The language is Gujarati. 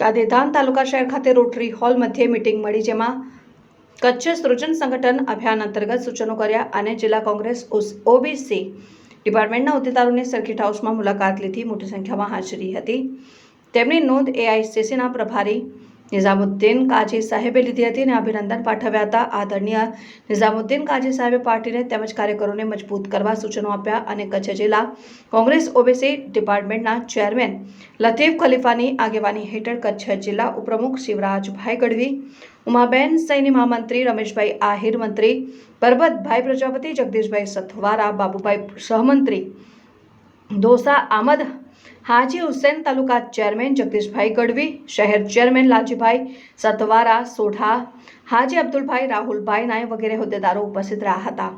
ગાંધીધામ તાલુકા શહેર ખાતે રોટરી હોલ મધ્યે મિટિંગ મળી જેમાં કચ્છ સૃજન સંગઠન અભિયાન અંતર્ગત સૂચનો કર્યા અને જિલ્લા કોંગ્રેસ ઓબીસી ડિપાર્ટમેન્ટના હોદ્દેદારોની સર્કિટ હાઉસમાં મુલાકાત લીધી. મોટી સંખ્યામાં હાજરી હતી. તેમની નોંધ એઆઈસીસીના પ્રભારી નિઝામુદ્દીન કાજી સાહેબે લીધી હતી અને અભિનંદન પાઠવ્યા હતા આદરણીય નિઝામુદ્દીન કાજી સાહેબે પાર્ટીને તેમજ કાર્યકરોને મજબૂત કરવા સૂચનો આપ્યા અને કચ્છ જિલ્લા કોંગ્રેસ ઓબીસી ડિપાર્ટમેન્ટના ચેરમેન લતીફ ખલીફાની આગેવાની હેઠળ કચ્છ જિલ્લા ઉપપ્રમુખ શિવરાજભાઈ ગઢવી, ઉમાબેન સૈની મહામંત્રી રમેશભાઈ આહિર મંત્રી, પરબતભાઈ પ્રજાપતિ, જગદીશભાઈ સથવારા, બાબુભાઈ સહમંત્રી દોસા આમદ, હાજી હુસેન તાલુકા ચેરમેન જગદીશભાઈ ગઢવી, શહેર ચેરમેન લાલજીભાઈ સતવારા સોઢા, હાજી અબ્દુલભાઈ રાહુલભાઈ નાય વગેરે હોદ્દેદારો ઉપસ્થિત રહ્યા હતા.